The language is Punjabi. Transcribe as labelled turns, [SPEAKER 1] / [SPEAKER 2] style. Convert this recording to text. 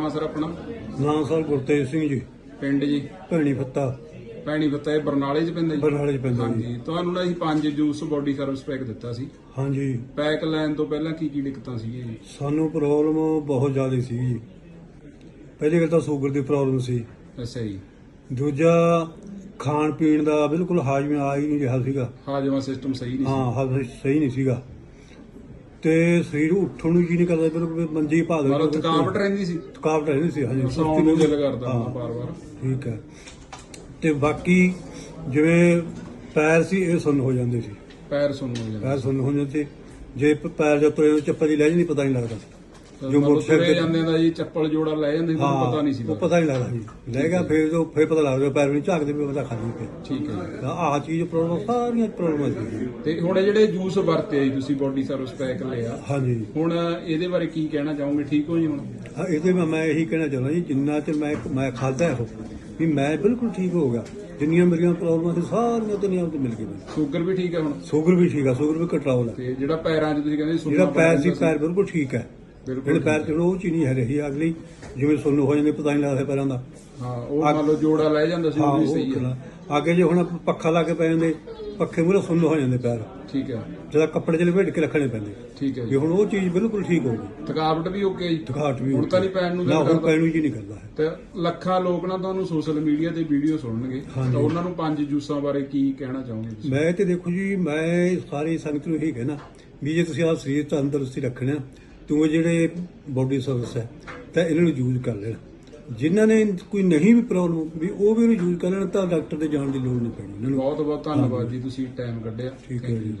[SPEAKER 1] ਹਾਂ ਸਰ ਆਪਣਾ?
[SPEAKER 2] ਨਾਂ ਸਰ ਗੁਰਤੇਜ ਸਿੰਘ ਜੀ।
[SPEAKER 1] ਪਿੰਡ ਜੀ?
[SPEAKER 2] ਭੈਣੀ ਫੱਤਾ।
[SPEAKER 1] ਭੈਣੀ ਪਤਾ ਇਹ ਬਰਨਾਲੇ 'ਚ ਪੈਂਦਾ ਜੀ?
[SPEAKER 2] ਬਰਨਾਲੇ 'ਚ ਪੈਂਦਾ ਜੀ।
[SPEAKER 1] ਹਾਂਜੀ। ਤੁਹਾਨੂੰ ਨਾ ਅਸੀਂ ਪੰਜ ਜੂਸ ਬੋਡੀ ਸਰਵਿਸ ਪੈਕ ਦਿੱਤਾ ਸੀ।
[SPEAKER 2] ਹਾਂਜੀ।
[SPEAKER 1] ਪੈਕ ਲੈਣ ਤੋਂ ਪਹਿਲਾਂ ਕੀ ਕੀ ਦਿੱਕਤਾਂ ਸੀਗੀਆਂ ਜੀ?
[SPEAKER 2] ਸਾਨੂੰ ਪ੍ਰੋਬਲਮ ਬਹੁਤ ਜ਼ਿਆਦਾ ਸੀ ਜੀ। ਪਹਿਲੀ ਗੱਲ ਤਾਂ ਸ਼ੂਗਰ ਦੀ ਪ੍ਰੋਬਲਮ ਸੀ।
[SPEAKER 1] ਅੱਛਾ ਜੀ।
[SPEAKER 2] ਦੂਜਾ ਖਾਣ ਪੀਣ ਦਾ ਬਿਲਕੁਲ ਹਾਜ਼ਮੇ ਆ ਹੀ ਨਹੀਂ ਰਿਹਾ ਸੀਗਾ।
[SPEAKER 1] ਹਾਜਮਾ ਸਿਸਟਮ ਸਹੀ ਨਹੀਂ
[SPEAKER 2] ਹਾਂ ਹਾਜ਼ਮੇ ਸਹੀ ਨਹੀਂ ਸੀਗਾ। ਤੇ ਸਰੀਰ ਉੱਠਣ ਨੂੰ ਜੀ ਨਹੀਂ ਕਰਦਾ ਬਿਲਕੁਲ ਮੰਜੀ ਭਾਗ
[SPEAKER 1] ਮਤਲਬ ਥਕਾਵਟ ਰਹਿੰਦੀ ਸੀ?
[SPEAKER 2] ਥਕਾਵਟ ਰਹਿੰਦੀ ਸੀ ਹਾਂਜੀ।
[SPEAKER 1] ਸੌਣ ਨੂੰ ਦਿਲ ਕਰਦਾ
[SPEAKER 2] ਹਾਂ।
[SPEAKER 1] ਬਾਰ-ਬਾਰ।
[SPEAKER 2] ਠੀਕ ਹੈ। ਤੇ ਬਾਕੀ ਜਿਵੇਂ ਪੈਰ ਸੀ ਇਹ ਸੁੰਨ ਹੋ ਜਾਂਦੇ ਸੀ।
[SPEAKER 1] ਪੈਰ ਸੁੰਨ ਹੋ ਜਾਂਦੇ
[SPEAKER 2] ਪੈਰ ਸੁੰਨ ਹੋ ਜਾਂਦੇ ਜੇ ਪੈਰ ਜਦ ਤੁਰੇ ਚੱਪਲ ਦੀ ਲੈ ਜਾਂਦੀ ਪਤਾ ਨਹੀਂ ਲੱਗਦਾ ਸੀ। ਜੋ ਮੋਟਰਸਾਈਕਲ ਤੇ-
[SPEAKER 1] ਜਾਂਦੇ ਦਾ ਜੀ ਚੱਪਲ ਜੋੜਾ ਲੈ ਜਾਂਦੇ ਸੀ ਪਤਾ ਨਹੀਂ ਸੀ
[SPEAKER 2] ਉਹ। ਪਤਾ ਨਹੀਂ ਲੱਗਦਾ ਜੀ ਲੈ ਗਿਆ ਫਿਰ ਜੋ ਫਿਰ ਪਤਾ ਲੱਗਦਾ ਪੈਰ ਨਹੀਂ ਝਾਕਦੇ ਵੀ ਪਤਾ ਖਾਲੀ ਤੇ
[SPEAKER 1] ਠੀਕ ਹੈ ਜੀ।
[SPEAKER 2] ਆਹ ਚੀਜ਼ ਪ੍ਰੋਬਲਮ ਸਾਰੀਆਂ ਪ੍ਰੋਬਲਮਾਂ ਸੀ
[SPEAKER 1] ਤੇ ਹੁਣ ਇਹ ਜਿਹੜੇ ਜੂਸ ਵਰਤੇ ਆ ਜੀ ਤੁਸੀਂ ਬੋਡੀ ਸਰਵਿਸ ਪੈਕ ਲਿਆ।
[SPEAKER 2] ਹਾਂਜੀ।
[SPEAKER 1] ਹੁਣ ਇਹਦੇ ਬਾਰੇ ਕੀ ਕਹਿਣਾ ਚਾਹੋਗੇ? ਠੀਕ ਹੋ ਜੀ ਹੁਣ?
[SPEAKER 2] ਹਾਂ ਇਹਦੇ ਮੈਂ ਮੈਂ ਇਹੀ ਕਹਿਣਾ ਚਾਹੁੰਦਾ ਜੀ ਜਿੰਨਾ ਚਿਰ ਮੈਂ ਮੈਂ ਖਾਦਾ ਇਹੋ ਵੀ ਮੈਂ ਬਿਲਕੁਲ ਠੀਕ ਹੋ ਗਿਆ। ਜਿੰਨੀਆਂ ਮੇਰੀਆਂ ਪ੍ਰੋਬਲਮਾਂ ਸੀ ਸਾਰੀਆਂ ਦੁਨੀਆ ਤੋਂ ਮਿਲ ਗਈਆਂ।
[SPEAKER 1] ਸ਼ੂਗਰ ਵੀ ਠੀਕ ਹੈ ਹੁਣ?
[SPEAKER 2] ਸ਼ੂਗਰ ਵੀ ਠੀਕ ਆ ਸ਼ੂਗਰ ਵੀ ਕੰਟਰੋਲ ਹੈ
[SPEAKER 1] ਤੇ ਜਿਹੜਾ ਪੈਰਾਂ 'ਚ ਤੁਸੀਂ ਕਹਿੰਦੇ ਸੁੰਨਾ
[SPEAKER 2] ਜਿਹੜਾ ਪੈਰ ਸੀ। ਪੈਰ ਬਿਲਕੁਲ ਠੀਕ ਹੈ।
[SPEAKER 1] ਬਿਲਕੁਲ।
[SPEAKER 2] ਜਿਹੜੇ ਪੈਰ ਤੇ ਉਹ ਚੀਜ਼ ਨਹੀਂ ਹੈ ਰਹੀ ਅਗਲੀ ਜਿਵੇਂ ਸੁੰਨ ਹੋ ਜਾਂਦੇ ਪਤਾ ਨਹੀਂ ਲੱਗਦਾ ਪੈਰਾਂ ਦਾ।
[SPEAKER 1] ਹਾਂ ਉਹ ਮੰਨ ਲਓ ਜੋੜਾ ਲੈ ਜਾਂਦਾ ਸੀ
[SPEAKER 2] ਹਾਂ
[SPEAKER 1] ਉਹ ਵੀ
[SPEAKER 2] ਉਹ
[SPEAKER 1] ਸਹੀ ਹੈ
[SPEAKER 2] ਖਲਾ- ਅੱਗੇ ਜੇ ਹੁਣ ਆਪਾਂ ਪੱਖਾ ਲਾ ਕੇ ਪੈ ਜਾਂਦੇ ਪੱਖੇ ਮੂਹਰੇ ਸੁੰਨ ਹੋ ਜਾਂਦੇ ਪੈਰ।
[SPEAKER 1] ਠੀਕ ਹੈ।
[SPEAKER 2] ਜਿਹੜਾ ਕੱਪੜੇ ਚ ਲਪੇਟ ਕੇ ਰੱਖਣੇ ਪੈਂਦੇ।
[SPEAKER 1] ਠੀਕ ਹੈ
[SPEAKER 2] ਵੀ
[SPEAKER 1] ਜੀ
[SPEAKER 2] ਹੁਣ ਉਹ ਚੀਜ਼ ਬਿਲਕੁਲ ਠੀਕ ਹੋ ਗਈ।
[SPEAKER 1] ਥਕਾਵਟ ਵੀ ਓਕੇ ਜੀ।
[SPEAKER 2] ਥਕਾਟ ਵੀ
[SPEAKER 1] ਹੁਣ ਤਾਂ ਨਹੀਂ ਪੈਣ ਨੂੰ
[SPEAKER 2] ਨਾ
[SPEAKER 1] ਦਿਲ
[SPEAKER 2] ਹੁਣ
[SPEAKER 1] ਕਰਦਾ।
[SPEAKER 2] ਪੈਣ ਨੂੰ ਜੀ ਨਹੀਂ ਕਰਦਾ। ਹੈ
[SPEAKER 1] ਤੇ ਲੱਖਾਂ ਲੋਕ ਨਾ ਤੁਹਾਨੂੰ ਸੋਸ਼ਲ ਮੀਡੀਆ ਤੇ ਵੀਡੀਓ ਸੁਣਨਗੇ।
[SPEAKER 2] ਹਾਂਜੀ।
[SPEAKER 1] ਤਾਂ ਉਹਨਾਂ ਨੂੰ ਪੰਜ ਜੂਸਾਂ ਬਾਰੇ ਕੀ ਕਹਿਣਾ ਚਾਹੋਗੇ ਤੁਸੀਂ?
[SPEAKER 2] ਮੈਂ ਤੇ ਦੇਖੋ ਜੀ ਮੈਂ ਸਾਰੀ ਸੰਗਤ ਨੂੰ ਇਹੀ ਕਹਿਣਾ ਵੀ ਜੇ ਤੁਸੀਂ ਆਪ ਸਰੀਰ ਤੰਦਰੁਸਤੀ ਰੱਖਣਾ ਤੂੰ ਇਹ ਜਿਹੜੇ ਬੋਡੀ ਸਰਵਿਸ ਹੈ ਤਾਂ ਇਹਨਾਂ ਨੂੰ ਯੂਜ਼ ਕਰ ਲੈਣਾ। ਜਿਨ੍ਹਾਂ ਨੇ ਕੋਈ ਨਹੀਂ ਵੀ ਪ੍ਰੋਬਲਮ ਵੀ ਉਹ ਵੀ ਇਹਨੂੰ ਯੂਜ਼ ਕਰ ਲੈਣ ਤਾਂ ਡਾਕਟਰ ਦੇ ਜਾਣ ਦੀ ਲੋੜ ਨਹੀਂ ਪੈਣੀ। ਇਹਨਾਂ ਨੂੰ
[SPEAKER 1] ਬਹੁਤ ਬਹੁਤ ਧੰਨਵਾਦ ਜੀ ਤੁਸੀਂ ਟਾਈਮ ਕੱਢਿਆ।
[SPEAKER 2] ਠੀਕ ਹੈ ਜੀ।